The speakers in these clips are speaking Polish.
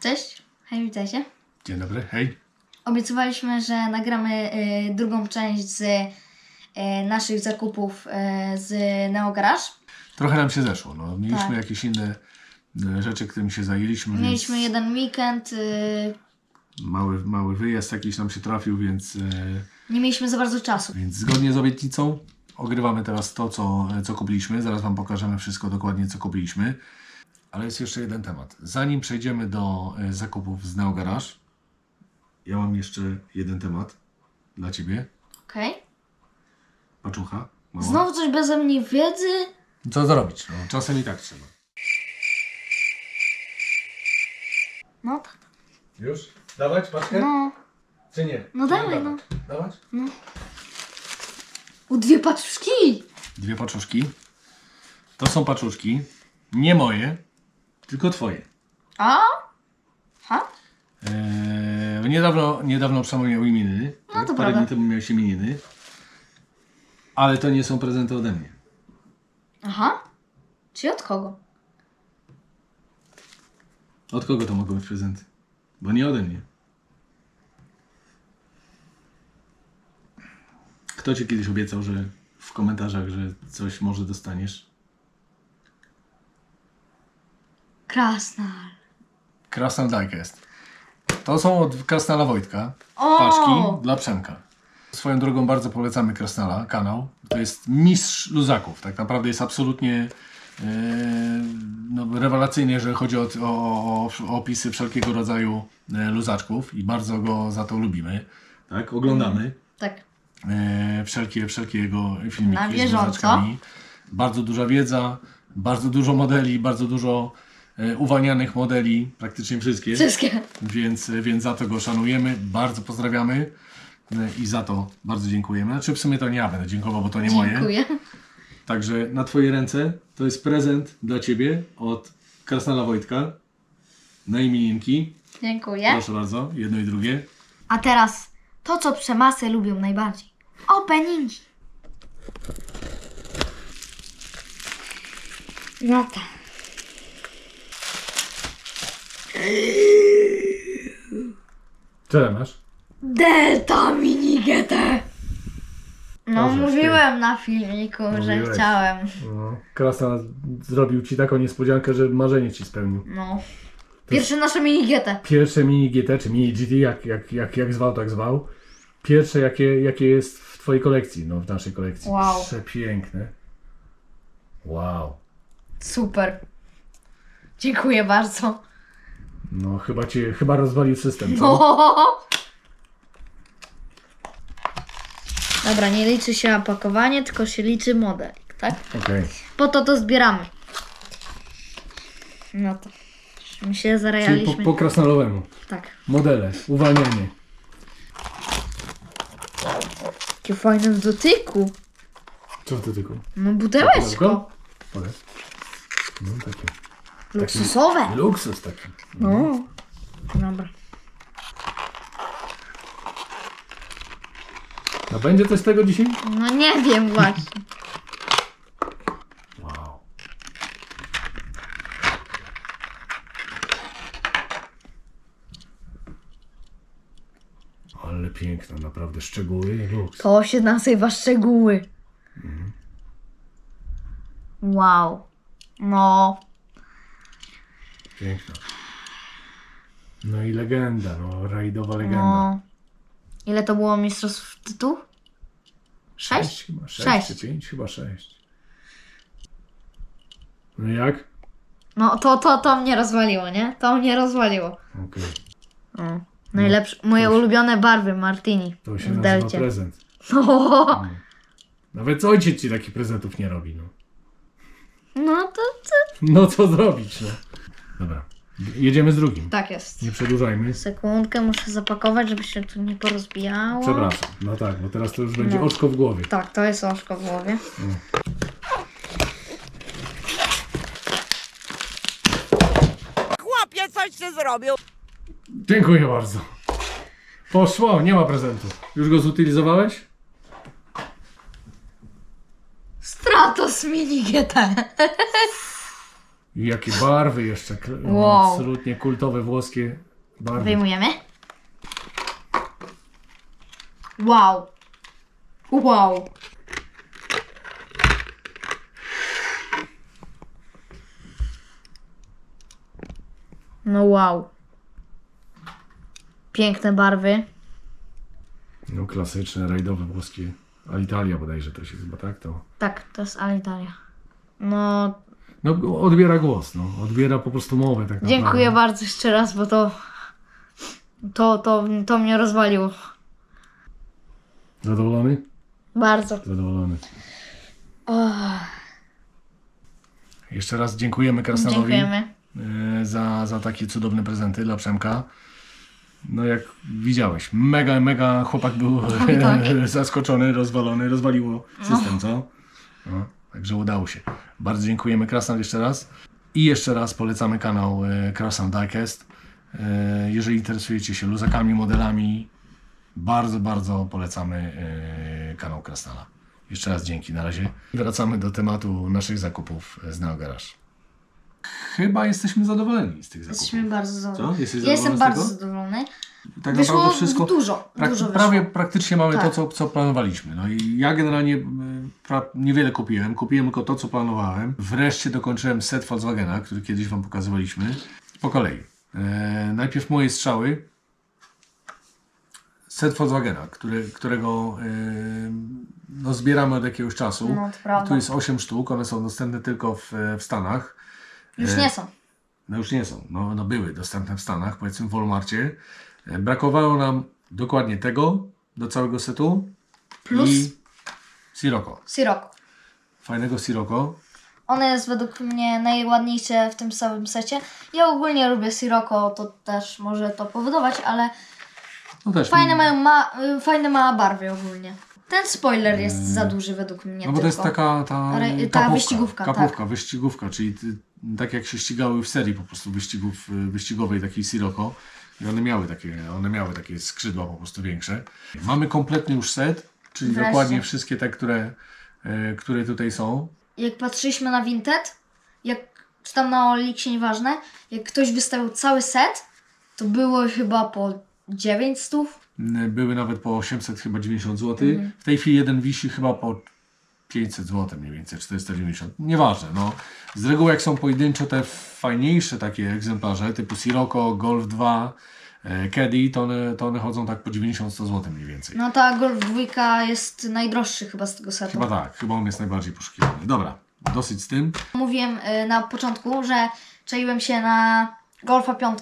Cześć, hej, witajcie. Dzień dobry, hej. Obiecywaliśmy, że nagramy y, drugą część z y, naszych zakupów y, z Neo Garage. Trochę nam się zeszło. No, mieliśmy Tak. jakieś inne e, rzeczy, którymi się zajęliśmy. Mieliśmy więc jeden weekend, y, mały, mały wyjazd jakiś nam się trafił, więc, e, nie mieliśmy za bardzo czasu. więc zgodnie z obietnicą ogrywamy teraz to, co, co kupiliśmy. Zaraz Wam pokażemy wszystko dokładnie, co kupiliśmy. Ale jest jeszcze jeden temat. Zanim przejdziemy do e, zakupów z Neo Garage, ja mam jeszcze jeden temat dla Ciebie. Okej. Paczucha. Mała. Znowu coś beze mnie wiedzy? Co zrobić? No, czasem i tak trzeba. No tak. Już? Dawać paczkę? No. Czy nie? No Czy dawaj, dawać? Dawać? U dwie paczuszki! Dwie paczuszki. To są paczuszki. Nie moje, tylko twoje. A? Ha? Eee, niedawno, niedawno Przemo miał imieniny. No to Parę prawda. dni temu miałeś imieniny. Ale to nie są prezenty ode mnie. Aha. Czy od kogo? Od kogo to mogą być prezenty? Bo nie ode mnie. Kto ci kiedyś obiecał, że w komentarzach, że coś może dostaniesz? Krasnal. Krasnal Diecast. To są od Krasnala Wojtka. O! Paczki dla Przemka. Swoją drogą bardzo polecamy Krasnala, kanał. To jest mistrz luzaków. Tak naprawdę jest absolutnie e, no, rewelacyjny, jeżeli chodzi o, o, o, opisy wszelkiego rodzaju e, luzaczków i bardzo go za to lubimy. Tak, oglądamy Tak. e, wszelkie, wszelkie jego filmiki Na z luzaczkami. Bardzo duża wiedza, bardzo dużo modeli, bardzo dużo uwalnianych modeli, praktycznie wszystkie. Wszystkie. Więc, więc za to go szanujemy, bardzo pozdrawiamy e, i za to bardzo dziękujemy. Znaczy w sumie to nie ja będę dziękował, bo to nie moje. Dziękuję. Także na Twoje ręce to jest prezent dla Ciebie od Krasnala Wojtka na imieninki. Dziękuję. Proszę bardzo, jedno i drugie. A teraz to, co przemasy lubią najbardziej. Openingi. No tak. Co masz? Delta Mini GT. No Możesz, ty. mówiłem na filmiku, że Mówiłeś. chciałem. No, Krasnal zrobił Ci taką niespodziankę, że marzenie Ci spełnił. No. Pierwsze nasze Mini GT. Pierwsze mini GT, czy mini GT, jak, jak, jak, jak zwał, tak zwał. Pierwsze, jakie, jakie jest w Twojej kolekcji, no w naszej kolekcji. Wow. Przepiękne. Wow. Super. Dziękuję bardzo. No chyba Cię, chyba rozwalił system, co? Dobra, nie liczy się opakowanie, tylko się liczy modelik, tak? Okej. Po to to zbieramy. No to. My się Czyli po, po krasnalowemu. Tak. Modele, uwalnianie. Jakie fajne w dotyku. Co to tylko? No budełeczko. Pokaż. No takie. Luksusowe. Luksus taki. No. Dobra. A będzie coś z tego dzisiaj? No nie wiem właśnie. Wow. Ale piękne, naprawdę szczegóły, luks. To się nazywa szczegóły. Wow. No. Piękna. No i legenda, no rajdowa legenda. no. Ile to było mistrzostw tytułów? Sześć? chyba, sześć, Sześć. czy pięć, chyba sześć. No jak? No to, to, to mnie rozwaliło, nie? To mnie rozwaliło. Okej. O. Najlepsze, moje ulubione barwy Martini To się w nazywa Delcie. prezent. No. Nawet ojciec ci takich prezentów nie robi, no. no to, to No co zrobić, no. Dobra. Jedziemy z drugim. tak jest. Nie przedłużajmy. Sekundkę, muszę zapakować, żeby się tu nie porozbijało. Przepraszam. No tak, bo teraz to już będzie No. oczko w głowie. Tak, to jest oczko w głowie. Chłopie, coś ty zrobił. Dziękuję bardzo. Poszło, nie ma prezentu. Już go zutylizowałeś? Stratos Mini GT. I jakie barwy jeszcze. kl- no, Wow. Absolutnie kultowe włoskie barwy. Wyjmujemy. Wow. Wow. No wow. Piękne barwy. No klasyczne, rajdowe włoskie. Alitalia bodajże to się chyba tak to. Tak, to jest Alitalia. No, No odbiera głos, no. Odbiera po prostu mowę tak naprawdę. dziękuję bardzo jeszcze raz, bo to, to, to, to mnie rozwaliło. Zadowolony? Bardzo. Zadowolony. Jeszcze raz dziękujemy Krasnalowi dziękujemy. e, za, za takie cudowne prezenty dla Przemka. No jak widziałeś, mega, mega chłopak był tak. zaskoczony, rozwalony, rozwaliło system, co? No, także udało się. Bardzo dziękujemy Krasnal jeszcze raz. I jeszcze raz polecamy kanał e, Krasnal Diecast. E, jeżeli interesujecie się luzakami, modelami, bardzo, bardzo polecamy e, kanał Krasnala. Jeszcze raz dzięki, na razie. Wracamy do tematu naszych zakupów z Neo Garage. Chyba jesteśmy zadowoleni z tych zakupów. Jesteśmy bardzo zadowoleni. Co? Jesteś Ja jestem zadowolony z bardzo tego? zadowolony. Tak Wyszło naprawdę wszystko. dużo, Prak- dużo wyszło. prawie praktycznie mamy to, Tak. co, co planowaliśmy. No i ja generalnie y, pra, niewiele kupiłem. Kupiłem tylko to, co planowałem. Wreszcie dokończyłem set Volkswagena, który kiedyś Wam pokazywaliśmy. Po kolei. E, najpierw moje strzały. Set Volkswagena, który, którego e, no, zbieramy od jakiegoś czasu. No, to prawda. Tu jest 8 sztuk, one są dostępne tylko w, w Stanach. Już e, nie są. No już nie są. No, no były dostępne w Stanach, powiedzmy w Walmartie. E, Brakowało nam dokładnie tego do całego setu. Plus? I. Sirocco. Fajnego Sirocco. One jest według mnie najładniejsze w tym całym secie. Ja ogólnie lubię Sirocco, to też może to powodować, ale No też. fajne mają ma, y, fajne ma barwy ogólnie. Ten spoiler jest za duży według mnie No bo to jest tylko. taka ta, Ale- ta kapówka, wyścigówka, kapówka, tak. wyścigówka, czyli ty, tak jak się ścigały w serii po prostu wyścigów, y, wyścigowej takiej Sirocco. I one miały takie, one miały takie skrzydła po prostu większe. Mamy kompletny już set, czyli Wreszcie. dokładnie wszystkie te, które, e, które tutaj są. Jak patrzyliśmy na Vinted, jak, czy tam na Oliksie, nieważne, jak ktoś wystawił cały set, to było chyba po 900. N- Były nawet po 800 chyba 90 zł. Mhm. W tej chwili jeden wisi chyba po 500 zł mniej więcej, 490. Nieważne, no. Z reguły jak są pojedynczo te fajniejsze takie egzemplarze typu Sirocco, Golf 2, e, Caddy, to one, to one chodzą tak po 90-100 zł mniej więcej. No ta Golf 2 jest najdroższy chyba z tego setu. Chyba tak, chyba on jest najbardziej poszukiwany. Dobra, dosyć z tym. Mówiłem y, na początku, że czaiłem się na Golfa 5.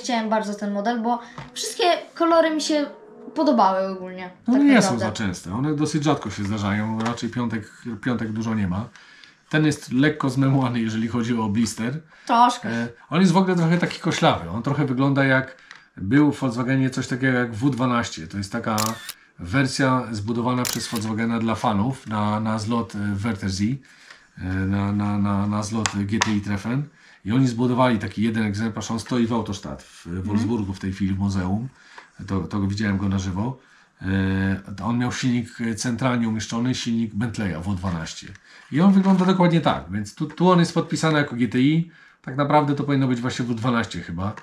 Chciałem bardzo ten model, bo wszystkie kolory mi się podobały ogólnie. No tak nie są naprawdę. za częste, one dosyć rzadko się zdarzają, raczej piątek, piątek dużo nie ma. Ten jest lekko zmemłany, jeżeli chodzi o blister. Troszkę. E, On jest w ogóle trochę taki koślawy. On trochę wygląda jak był w Volkswagenie coś takiego jak W12. To jest taka wersja zbudowana przez Volkswagena dla fanów na, na zlot e, Wörthersee, e, na, na, na, na zlot GTI Treffen. I oni zbudowali taki jeden egzemplarz. On stoi w Autostadt w Wolfsburgu w tej chwili w muzeum. To, to widziałem go na żywo. E, On miał silnik centralnie umieszczony, silnik Bentleya W12. I on wygląda dokładnie tak, więc tu, tu on jest podpisany jako GTI. Tak naprawdę to powinno być właśnie W12 chyba.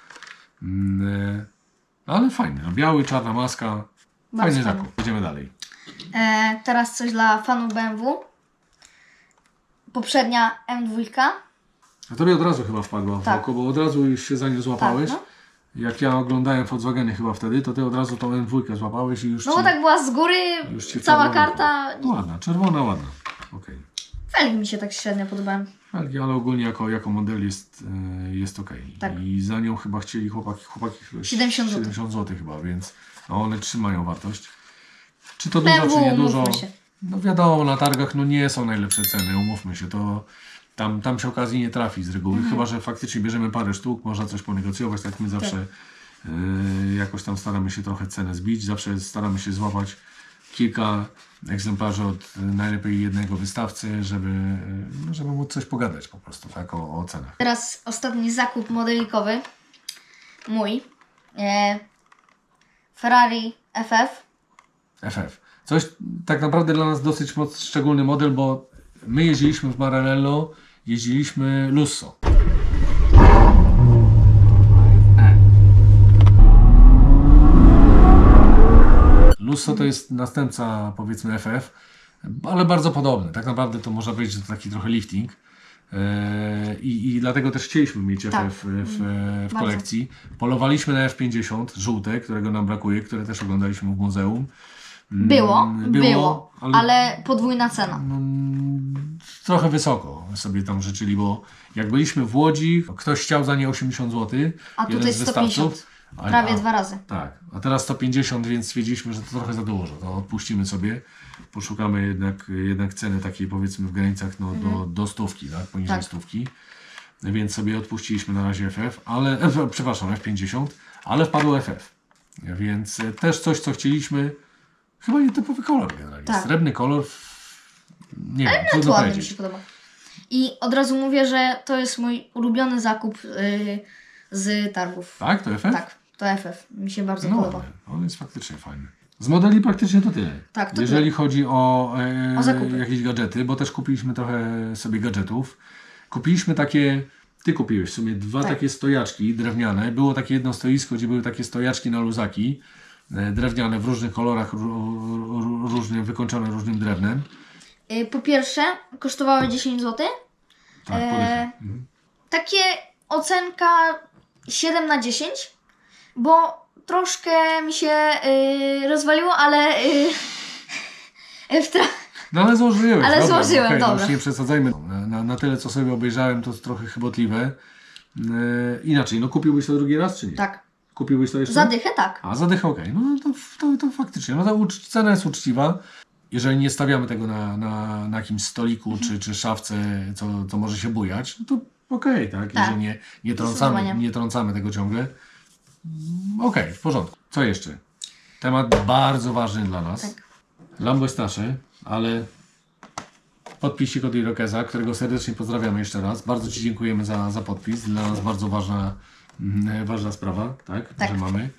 Mm, e, Ale fajny, no, biały, czarna maska. Bardzo Fajny zakup. Jedziemy dalej. E, teraz coś dla fanów BMW. Poprzednia M2. A tobie od razu chyba wpadła w Tak. oko, bo od razu już się za nią złapałeś. Tak, Jak ja oglądałem Volkswageny chyba wtedy, to ty od razu tą M2 złapałeś i już No bo tak była z góry, cała karta. Ładna, czerwona, ładna. Okej. Felgi mi się tak średnio podobają. Felgi, ale ogólnie jako, jako model jest, e, jest ok. Tak. I za nią chyba chcieli chłopaki, chłopaki 70 zł. 70 zł chyba, więc no one trzymają wartość. Czy to dużo, BMW, czy nie dużo? umówmy się. No wiadomo, na targach no nie są najlepsze ceny, umówmy się, to tam, tam się okazji nie trafi z reguły, Mhm. chyba że faktycznie bierzemy parę sztuk, można coś ponegocjować, tak my zawsze e, jakoś tam staramy się trochę cenę zbić, zawsze staramy się złapać kilka egzemplarzy od e, najlepiej jednego wystawcy, żeby, e, no, żeby móc coś pogadać po prostu, tak, o, o cenach. Teraz ostatni zakup modelikowy. Mój. E, Ferrari FF. FF. Coś tak naprawdę dla nas dosyć szczególny model, bo my jeździliśmy w Maranello, jeździliśmy Lusso. Lusso to jest następca powiedzmy FF, ale bardzo podobny. Tak naprawdę to można powiedzieć, że to taki trochę lifting. E, I, I, dlatego też chcieliśmy mieć tak. FF w, w mhm. kolekcji. Polowaliśmy na F50 żółte, którego nam brakuje, które też oglądaliśmy w muzeum. Było, mm, było, było ale... ale podwójna cena. No, trochę wysoko sobie tam życzyli, bo jak byliśmy w Łodzi, ktoś chciał za nie 80 zł. A tutaj z 150. wystawców. A- Prawie a- dwa razy. tak, a teraz 150, więc stwierdziliśmy, że to trochę za dużo. To odpuścimy sobie. Poszukamy jednak, jednak ceny takiej powiedzmy w granicach no, do, do stówki, tak? poniżej Tak. stówki. Więc sobie odpuściliśmy na razie FF, ale, e, przepraszam, F50, ale wpadło FF. Więc też coś, co chcieliśmy. Chyba nietypowy kolor generalnie. Tak. Srebrny kolor. Nie wiem, To trudno mi powiedzieć. się podoba. I od razu mówię, że to jest mój ulubiony zakup y, z targów. Tak, to FF? Tak, to FF. Mi się bardzo No, podoba. on jest faktycznie fajny. Z modeli praktycznie to tyle. Tak, to Jeżeli chodzi o, e, O zakupy. jakieś gadżety, bo też kupiliśmy trochę sobie gadżetów. Kupiliśmy takie, ty kupiłeś w sumie dwa Tak. takie stojaczki drewniane. Było takie jedno stoisko, gdzie były takie stojaczki na luzaki, e, drewniane w różnych kolorach, ró- ró- różnie, wykończone różnym drewnem. Y, po pierwsze, kosztowały 10 zł. Tak, Eee, podychy. Mhm. Takie ocenka 7 na 10, bo troszkę mi się y, rozwaliło, ale y, w tra- No ale złożyłeś. Ale dobra, złożyłem, okej, no dobra. już nie przesadzajmy. Na, na, na tyle, co sobie obejrzałem, to jest trochę chybotliwe. E, inaczej, no kupiłbyś to drugi raz, czy nie? tak, Kupiłbyś to jeszcze? zadychę tak. A, zadych okej. No to, to, to faktycznie. No to ucz- cena jest uczciwa. Jeżeli nie stawiamy tego na, na, na jakimś stoliku Mhm. czy, czy szafce, co, co może się bujać, no to okej, tak? Tak. Jeżeli nie, nie, trącamy, nie trącamy tego ciągle, mm, okej, w porządku. Co jeszcze? Temat bardzo ważny dla nas. Tak. Lambo jest nasze, ale podpisik od Irokeza, którego serdecznie pozdrawiamy jeszcze raz. Bardzo Ci dziękujemy za, za podpis. Dla nas bardzo ważna, mm, ważna sprawa, tak? Tak. Że mamy.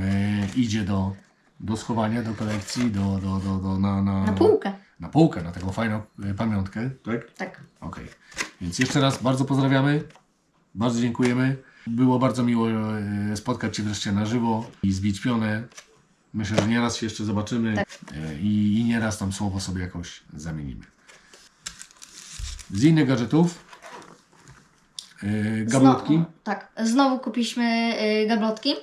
E, idzie do, do schowania, do kolekcji, do, do, do, do, na, na, Na półkę. Na półkę, na taką fajną e, pamiątkę, tak? Tak. Okej. Więc jeszcze raz bardzo pozdrawiamy. Bardzo dziękujemy. Było bardzo miło e, spotkać Cię wreszcie na żywo i zbić pionę. Myślę, że nieraz się jeszcze zobaczymy Tak. e, i, i nieraz tam słowo sobie jakoś zamienimy. Z innych gadżetów e, gablotki. Znowu, tak. Znowu kupiliśmy y, gablotki.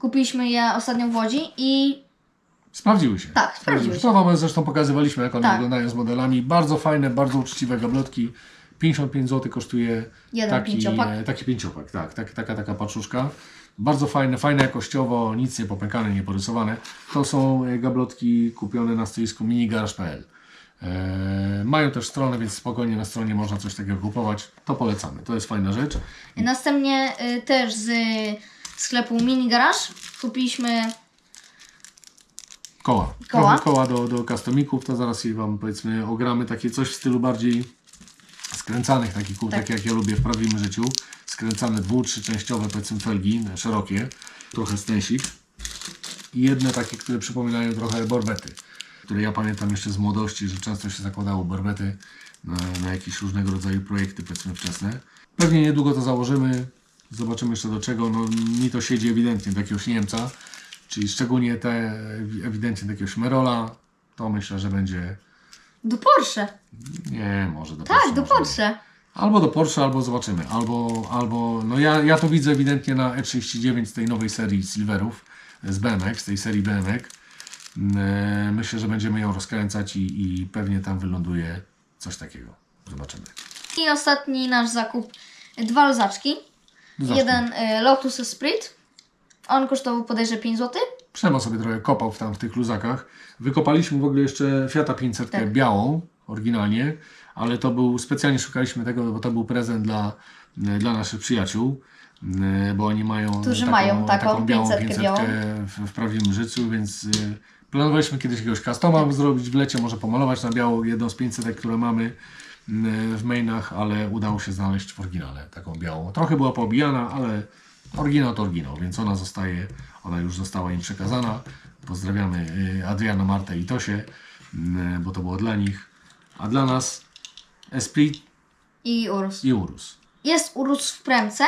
Kupiliśmy je ostatnio w Łodzi i Sprawdziły się. Tak, sprawdziły się. To Wam zresztą pokazywaliśmy, jak one Tak. wyglądają z modelami. Bardzo fajne, bardzo uczciwe gablotki. 55 zł kosztuje Jeden taki, pięciopak. taki pięciopak. Tak, tak, taka, taka paczuszka. Bardzo fajne, fajne jakościowo, nic nie popękane, nie porysowane. To są e, gablotki kupione na stoisku minigarage.pl. E, mają też stronę, więc spokojnie na stronie można coś takiego kupować. To polecamy. To jest fajna rzecz. następnie y, też z sklepu Mini Garage kupiliśmy Koła. Koła. Koła do, do customików, to zaraz je Wam powiedzmy ogramy. Takie coś w stylu bardziej skręcanych takich kół, Tak. takie jak ja lubię w prawdziwym życiu. Skręcane dwu, trzyczęściowe powiedzmy felgi, szerokie, trochę stęsik. I jedne takie, które przypominają trochę borbety, które ja pamiętam jeszcze z młodości, że często się zakładało borbety na, na jakieś różnego rodzaju projekty powiedzmy wczesne. Pewnie niedługo to założymy, zobaczymy jeszcze do czego. No, mi to siedzi ewidentnie do jakiegoś Niemca, czyli szczególnie te ewidentnie do jakiegoś Merola, to myślę, że będzie, do Porsche. nie, może do Tak, Porsche do może nie. Porsche. Albo do Porsche, albo zobaczymy. Albo, albo no ja, ja to widzę ewidentnie na E39 z tej nowej serii Silverów, z BMX, z tej serii BMX. E, Myślę, że będziemy ją rozkręcać i, i pewnie tam wyląduje coś takiego. Zobaczymy. I ostatni nasz zakup. Dwa luzaczki. Zacznij. Jeden y, Lotus Esprit. On kosztował podejrzewam 5 zł. Przemo sobie trochę kopał w tam w tych luzakach. Wykopaliśmy w ogóle jeszcze Fiata 500 Tak. białą, oryginalnie, ale to był, specjalnie szukaliśmy tego, bo to był prezent dla, dla naszych przyjaciół, e, bo oni mają Którzy mają taką białą 500 500 białą. w, w prawdziwym życiu, więc e, planowaliśmy kiedyś jakiegoś customa zrobić w lecie, może pomalować na biało jedną z 500, które mamy w mainach, ale udało się znaleźć w oryginale taką białą. Trochę była poobijana, ale oryginał to oryginał, więc ona zostaje, ona już została im przekazana. Pozdrawiamy y, Adriana, Martę i Tosię, y, bo to było dla nich. A dla nas Esprit I Urus. i Urus. Jest Urus w premce.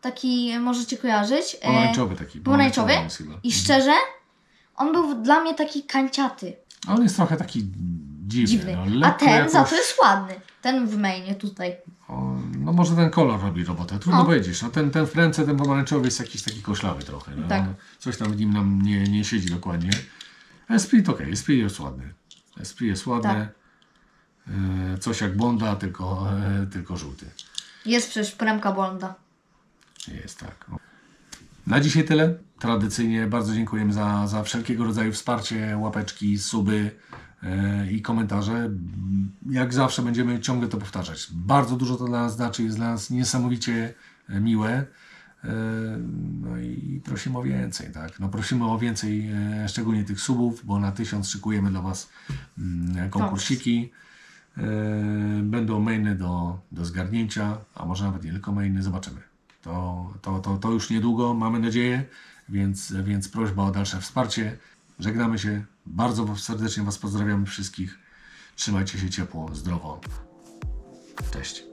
Taki możecie kojarzyć. E, Pomarańczowy taki. pomarańczowy. I szczerze, On był dla mnie taki kanciaty, A On jest trochę taki dziwny. dziwny. No, A ten jakoś, za to jest ładny. Ten w mainie tutaj. o, No może ten kolor robi robotę. Trudno No. powiedzieć. No, ten, ten w ręce, ten pomarańczowy jest jakiś taki koślawy trochę. No. Tak. Coś tam w nim nam nie, nie siedzi dokładnie. Esprit ok, Esprit jest ładny. Esprit jest ładny. Tak. E, Coś jak Bonda, tylko, e, tylko żółty. Jest przecież premka Bonda. Jest tak. O. Na dzisiaj tyle. Tradycyjnie bardzo dziękujemy za, za wszelkiego rodzaju wsparcie, łapeczki, suby i komentarze. Jak zawsze będziemy ciągle to powtarzać. Bardzo dużo to dla nas znaczy, jest dla nas niesamowicie e, miłe. E, No i prosimy o więcej, tak? No prosimy o więcej, e, szczególnie tych subów, bo na tysiąc szykujemy dla Was mm, konkursiki. E, Będą mainy do, do zgarnięcia, a może nawet nie tylko mainy, zobaczymy. To, to, to, to już niedługo, mamy nadzieję, więc, więc prośba o dalsze wsparcie. Żegnamy się, bardzo serdecznie Was pozdrawiamy wszystkich. Trzymajcie się ciepło, zdrowo. Cześć.